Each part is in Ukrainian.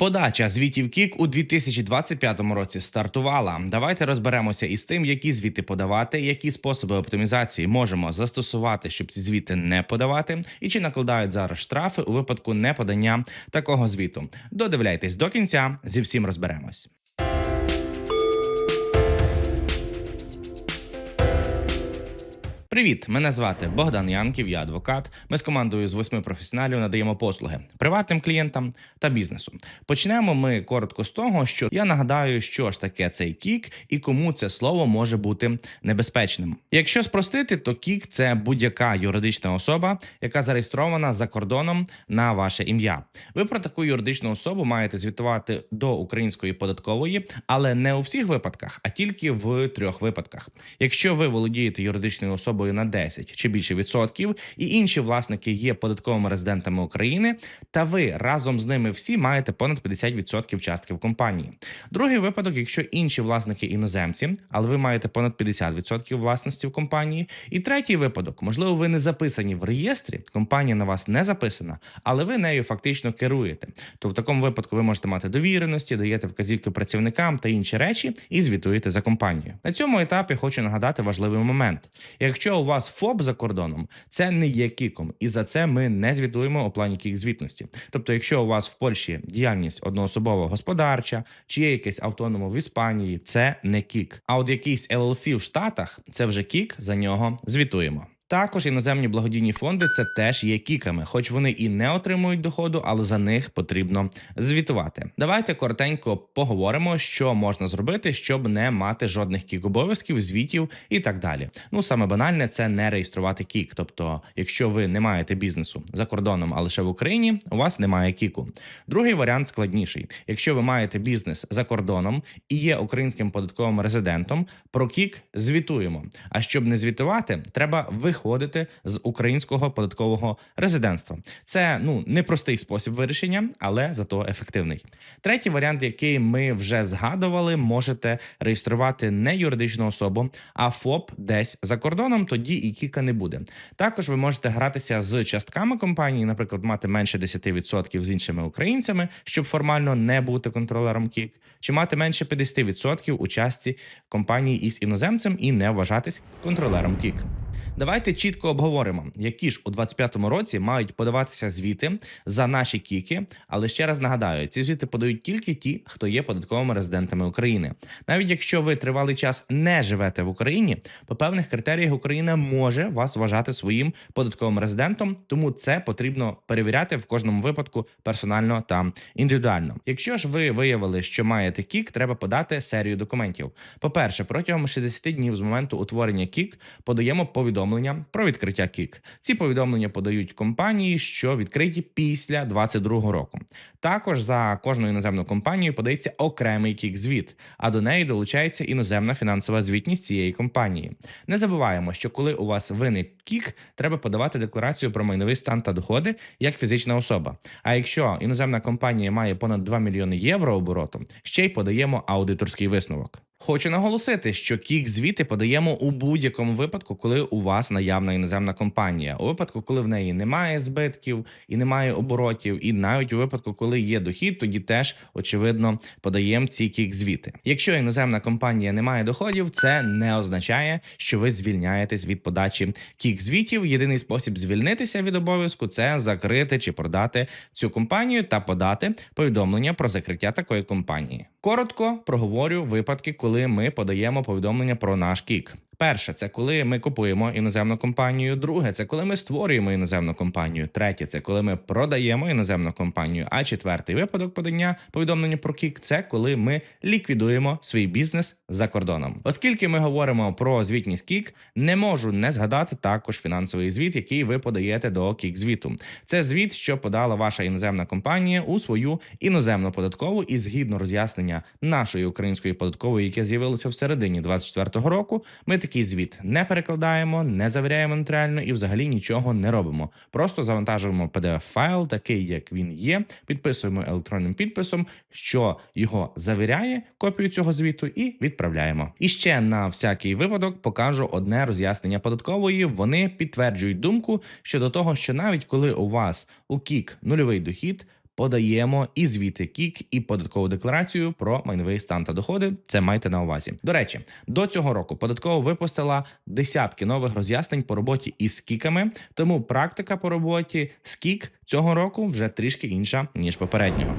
Подача звітів КІК у 2025 році стартувала. Давайте розберемося із тим, які звіти подавати, які способи оптимізації можемо застосувати, щоб ці звіти не подавати, і чи накладають зараз штрафи у випадку неподання такого звіту. Додивляйтесь до кінця. Зі всім розберемось. Привіт, мене звати Богдан Янків, я адвокат. Ми з командою з восьми професіоналів надаємо послуги приватним клієнтам та бізнесу. Почнемо ми коротко з того, що я нагадаю, що ж таке цей кік і кому це слово може бути небезпечним. Якщо спростити, то кік це будь-яка юридична особа, яка зареєстрована за кордоном на ваше ім'я. Ви про таку юридичну особу маєте звітувати до української податкової, але не у всіх випадках, а тільки в трьох випадках. Якщо ви володієте юридичною особою на 10 чи більше відсотків, і інші власники є податковими резидентами України, та ви разом з ними всі маєте понад 50% частки в компанії. Другий випадок, якщо інші власники іноземці, але ви маєте понад 50% власності в компанії. І третій випадок, можливо, ви не записані в реєстрі, компанія на вас не записана, але ви нею фактично керуєте. То в такому випадку ви можете мати довіреності, даєте вказівки працівникам та інші речі і звітуєте за компанію. На цьому етапі хочу нагадати важливий момент. Якщо у вас ФОП за кордоном, це не є кіком, і за це ми не звітуємо у плані кік звітності. Тобто, якщо у вас в Польщі діяльність одноособова господарча, чи є якесь автономо в Іспанії, це не кік. А от якийсь LLC в Штатах, це вже кік, за нього звітуємо. Також іноземні благодійні фонди це теж є кіками, хоч вони і не отримують доходу, але за них потрібно звітувати. Давайте коротенько поговоримо, що можна зробити, щоб не мати жодних кік обов'язків, звітів і так далі. Ну саме банальне це не реєструвати кік. Тобто, якщо ви не маєте бізнесу за кордоном, а лише в Україні, у вас немає кіку. Другий варіант складніший. Якщо ви маєте бізнес за кордоном і є українським податковим резидентом, про кік звітуємо. А щоб не звітувати, треба виходити з українського податкового резидентства. Це ну непростий спосіб вирішення, але зато ефективний. Третій варіант, який ми вже згадували, можете реєструвати не юридичну особу, а ФОП десь за кордоном. Тоді і кіка не буде. Також ви можете гратися з частками компанії, наприклад, мати менше 10% з іншими українцями, щоб формально не бути контролером кік, чи мати менше 50% у частці компанії із іноземцем і не вважатись контролером кік. Давайте чітко обговоримо, які ж у 2025 році мають подаватися звіти за наші кіки. Але ще раз нагадаю, ці звіти подають тільки ті, хто є податковими резидентами України. Навіть якщо ви тривалий час не живете в Україні, по певних критеріях Україна може вас вважати своїм податковим резидентом, тому це потрібно перевіряти в кожному випадку персонально та індивідуально. Якщо ж ви виявили, що маєте кік, треба подати серію документів. По перше, протягом 60 днів з моменту утворення кік подаємо повідомлення про відкриття кік. Ці повідомлення подають компанії, що відкриті після 22 року. Також за кожну іноземну компанію подається окремий кік звіт, а до неї долучається іноземна фінансова звітність цієї компанії. Не забуваємо, що коли у вас виник кік, треба подавати декларацію про майновий стан та доходи як фізична особа. А якщо іноземна компанія має понад 2 мільйони євро обороту, ще й подаємо аудиторський висновок. Хочу наголосити, що кік звіти подаємо у будь-якому випадку, коли у вас наявна іноземна компанія, у випадку, коли в неї немає збитків і немає оборотів, і навіть у випадку, коли є дохід, тоді теж очевидно подаємо ці кік звіти. Якщо іноземна компанія не має доходів, це не означає, що ви звільняєтесь від подачі кік звітів. Єдиний спосіб звільнитися від обов'язку це закрити чи продати цю компанію та подати повідомлення про закриття такої компанії. Коротко проговорю випадки, коли ми подаємо повідомлення про наш кік. Перше, це коли ми купуємо іноземну компанію. Друге, це коли ми створюємо іноземну компанію. Третє, це коли ми продаємо іноземну компанію. А четвертий випадок подання повідомлення про кік це коли ми ліквідуємо свій бізнес за кордоном. Оскільки ми говоримо про звітність кік, не можу не згадати також фінансовий звіт, який ви подаєте до кік звіту. Це звіт, що подала ваша іноземна компанія у свою іноземну податкову, і згідно роз'яснення нашої української податкової, яке з'явилося в середині 24-го року, ми такий звіт не перекладаємо, не завіряємо нотаріально і взагалі нічого не робимо. Просто завантажуємо pdf файл, такий як він є, підписуємо електронним підписом, що його завіряє копію цього звіту, і відправляємо. І ще на всякий випадок покажу одне роз'яснення податкової. Вони підтверджують думку щодо того, що навіть коли у вас у кік нульовий дохід. Подаємо і звіти КІК, і податкову декларацію про майновий стан та доходи. Це майте на увазі. До речі, до цього року податкова випустила десятки нових роз'яснень по роботі із кіками, тому практика по роботі з кік цього року вже трішки інша ніж попереднього.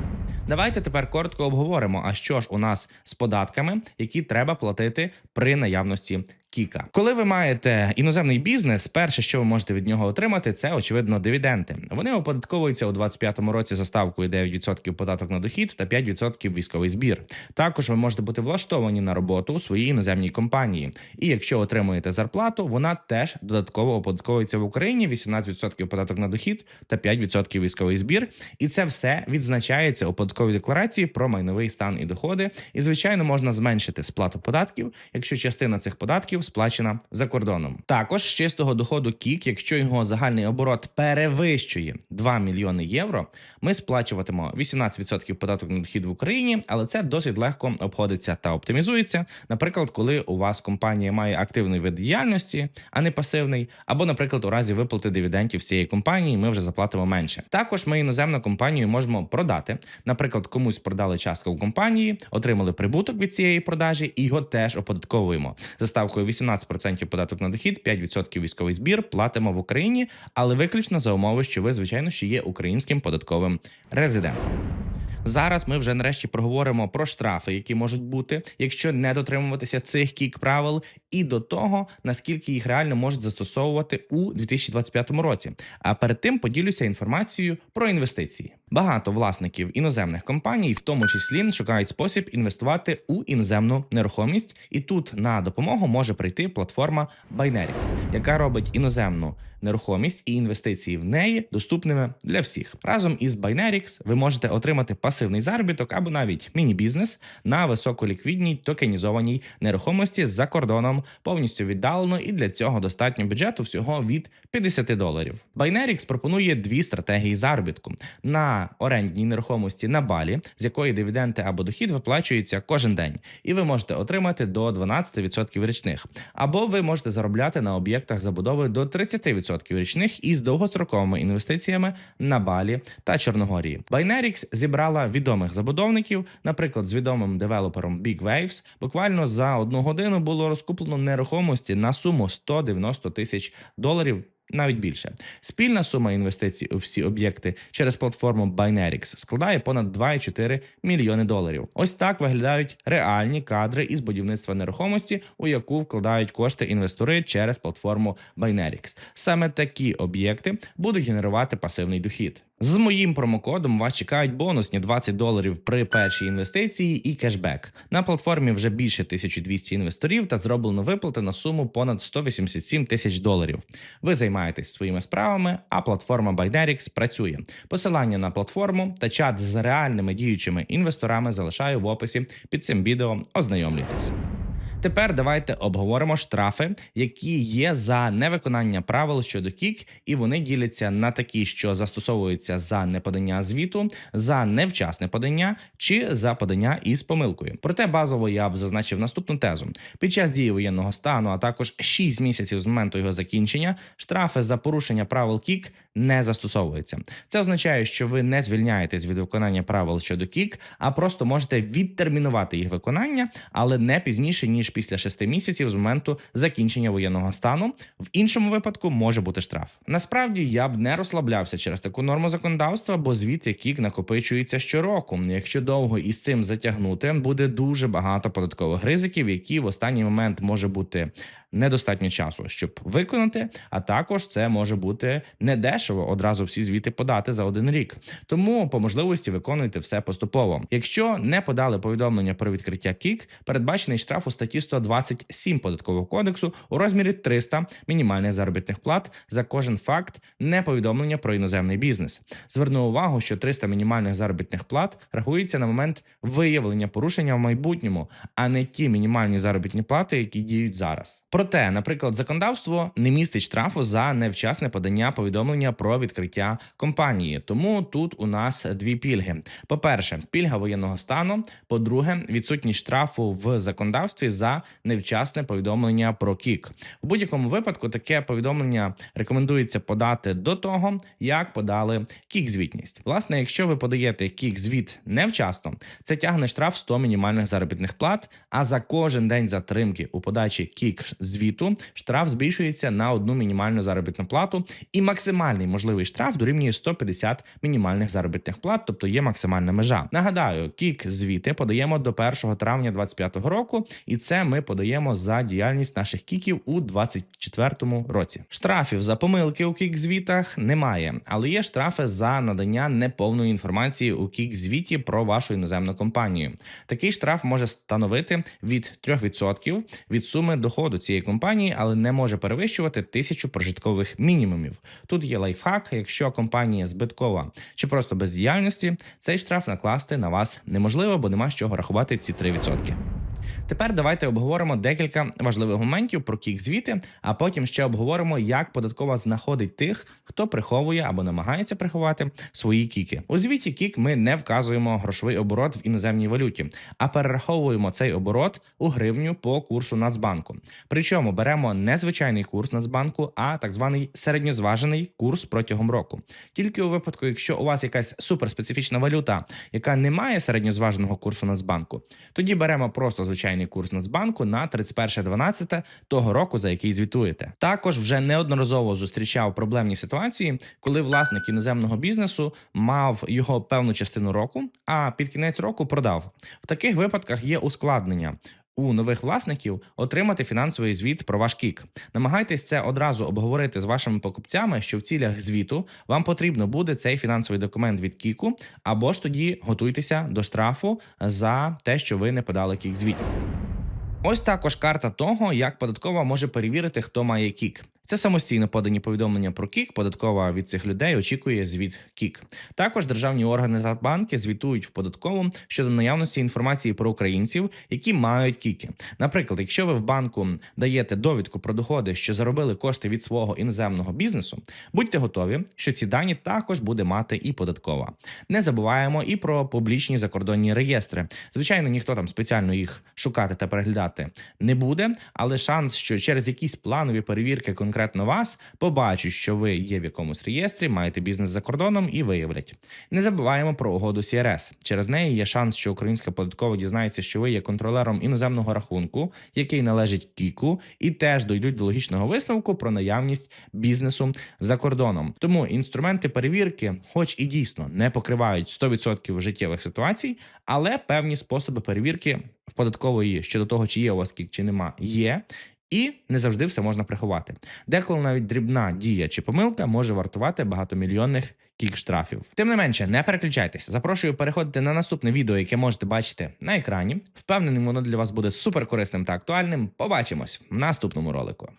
Давайте тепер коротко обговоримо, а що ж у нас з податками, які треба платити при наявності Кіка. Коли ви маєте іноземний бізнес, перше, що ви можете від нього отримати, це очевидно дивіденди. Вони оподатковуються у 2025 році за ставкою 9% податок на дохід та 5% військовий збір. Також ви можете бути влаштовані на роботу у своїй іноземній компанії. І якщо отримуєте зарплату, вона теж додатково оподатковується в Україні 18% податок на дохід та 5% військовий збір. І це все відзначається у податковій декларації про майновий стан і доходи. І звичайно можна зменшити сплату податків, якщо частина цих податків сплачена за кордоном. Також з чистого доходу кік, якщо його загальний оборот перевищує 2 мільйони євро, ми сплачуватимо 18% податок на дохід в Україні, але це досить легко обходиться та оптимізується. Наприклад, коли у вас компанія має активний вид діяльності, а не пасивний, або, наприклад, у разі виплати дивідендів цієї компанії, ми вже заплатимо менше. Також ми іноземну компанію можемо продати. Наприклад, комусь продали частку в компанії, отримали прибуток від цієї продажі, і його теж оподатковуємо за ставкою 18% податок на дохід, 5% військовий збір платимо в Україні, але виключно за умови, що ви, звичайно, ще є українським податковим резидентом. Зараз ми вже нарешті проговоримо про штрафи, які можуть бути, якщо не дотримуватися цих кік правил, і до того наскільки їх реально можуть застосовувати у 2025 році. А перед тим поділюся інформацією про інвестиції. Багато власників іноземних компаній, в тому числі, шукають спосіб інвестувати у іноземну нерухомість, і тут на допомогу може прийти платформа Binerix, яка робить іноземну нерухомість і інвестиції в неї доступними для всіх. Разом із Binerix ви можете отримати пасивний заробіток або навіть міні-бізнес на високоліквідній токенізованій нерухомості за кордоном, повністю віддалено, і для цього достатньо бюджету всього від 50 доларів. Binerix пропонує дві стратегії заробітку на орендній нерухомості на балі, з якої дивіденди або дохід виплачуються кожен день, і ви можете отримати до 12% річних, або ви можете заробляти на об'єктах забудови до 30% річних із довгостроковими інвестиціями на Балі та Чорногорії. Binerix зібрала відомих забудовників, наприклад, з відомим девелопером Big Waves. Буквально за одну годину було розкуплено нерухомості на суму 190 тисяч доларів. Навіть більше спільна сума інвестицій у всі об'єкти через платформу Binarix складає понад 2,4 мільйони доларів. Ось так виглядають реальні кадри із будівництва нерухомості, у яку вкладають кошти інвестори через платформу Binarix. Саме такі об'єкти будуть генерувати пасивний дохід. З моїм промокодом вас чекають бонусні 20 доларів при першій інвестиції і кешбек. На платформі вже більше 1200 інвесторів та зроблено виплати на суму понад 187 тисяч доларів. Ви займаєтесь своїми справами, а платформа Binerix працює. Посилання на платформу та чат з реальними діючими інвесторами залишаю в описі під цим відео. Ознайомлюйтесь. Тепер давайте обговоримо штрафи, які є за невиконання правил щодо кік, і вони діляться на такі, що застосовуються за неподання звіту, за невчасне подання чи за подання із помилкою. Проте базово я б зазначив наступну тезу: під час дії воєнного стану, а також 6 місяців з моменту його закінчення, штрафи за порушення правил кік не застосовуються. Це означає, що ви не звільняєтесь від виконання правил щодо кік, а просто можете відтермінувати їх виконання, але не пізніше ніж після 6 місяців з моменту закінчення воєнного стану. В іншому випадку може бути штраф. Насправді я б не розслаблявся через таку норму законодавства, бо звідти кік накопичується щороку. Якщо довго із цим затягнути, буде дуже багато податкових ризиків, які в останній момент може бути недостатньо часу, щоб виконати. А також це може бути недешево одразу всі звіти подати за один рік. Тому по можливості виконуйте все поступово. Якщо не подали повідомлення про відкриття КІК, передбачений штраф у статті 127 податкового кодексу у розмірі 300 мінімальних заробітних плат за кожен факт неповідомлення про іноземний бізнес. Зверну увагу, що 300 мінімальних заробітних плат рахується на момент виявлення порушення в майбутньому, а не ті мінімальні заробітні плати, які діють зараз. Проте, наприклад, законодавство не містить штрафу за невчасне подання повідомлення про відкриття компанії. Тому тут у нас дві пільги: по-перше, пільга воєнного стану. По-друге, відсутність штрафу в законодавстві за невчасне повідомлення про кік. У будь-якому випадку таке повідомлення рекомендується подати до того, як подали кік-звітність. Власне, якщо ви подаєте кік-звіт невчасно, це тягне штраф 100 мінімальних заробітних плат. А за кожен день затримки у подачі кік звіту штраф збільшується на одну мінімальну заробітну плату, і максимальний можливий штраф дорівнює 150 мінімальних заробітних плат, тобто є максимальна межа. Нагадаю, кік звіти подаємо до 1 травня 2025 року, і це ми подаємо за діяльність наших кіків у 2024 році. Штрафів за помилки у кік звітах немає, але є штрафи за надання неповної інформації у кік звіті про вашу іноземну компанію. Такий штраф може становити від 3% від суми доходу цієї компанії, але не може перевищувати тисячу прожиткових мінімумів. Тут є лайфхак. Якщо компанія збиткова чи просто без діяльності, цей штраф накласти на вас неможливо, бо нема з чого рахувати ці 3%. Тепер давайте обговоримо декілька важливих моментів про кік звіти, а потім ще обговоримо, як податкова знаходить тих, хто приховує або намагається приховати свої кіки. У звіті кік ми не вказуємо грошовий оборот в іноземній валюті, а перераховуємо цей оборот у гривню по курсу Нацбанку. Причому беремо не звичайний курс Нацбанку, а так званий середньозважений курс протягом року. Тільки у випадку, якщо у вас якась суперспецифічна валюта, яка не має середньозваженого курсу Нацбанку, тоді беремо просто звичайний курс Нацбанку на 31.12 того року, за який звітуєте. Також вже неодноразово зустрічав проблемні ситуації, коли власник іноземного бізнесу мав його певну частину року, а під кінець року продав. В таких випадках є ускладнення. У нових власників отримати фінансовий звіт про ваш кік. Намагайтесь це одразу обговорити з вашими покупцями, що в цілях звіту вам потрібно буде цей фінансовий документ від кіку, або ж тоді готуйтеся до штрафу за те, що ви не подали кік звітність. Ось також карта того, як податкова може перевірити, хто має кік. Це самостійно подані повідомлення про кік. Податкова від цих людей очікує звіт кік. Також державні органи та банки звітують в податкову щодо наявності інформації про українців, які мають кіки. Наприклад, якщо ви в банку даєте довідку про доходи, що заробили кошти від свого іноземного бізнесу, будьте готові, що ці дані також буде мати і податкова. Не забуваємо і про публічні закордонні реєстри. Звичайно, ніхто там спеціально їх шукати та переглядати не буде, але шанс, що через якісь планові перевірки конкретно вас побачать, що ви є в якомусь реєстрі, маєте бізнес за кордоном і виявлять. Не забуваємо про угоду CRS. Через неї є шанс, що українська податкова дізнається, що ви є контролером іноземного рахунку, який належить Кіку, і теж дойдуть до логічного висновку про наявність бізнесу за кордоном. Тому інструменти перевірки, хоч і дійсно не покривають 100% життєвих ситуацій, але певні способи перевірки в податкової щодо того, чи є у вас кік, чи нема, є. І не завжди все можна приховати. Деколи навіть дрібна дія чи помилка може вартувати багатомільйонних кік штрафів. Тим не менше, не переключайтеся. Запрошую переходити на наступне відео, яке можете бачити на екрані. Впевнений, воно для вас буде супер корисним та актуальним. Побачимось в наступному ролику.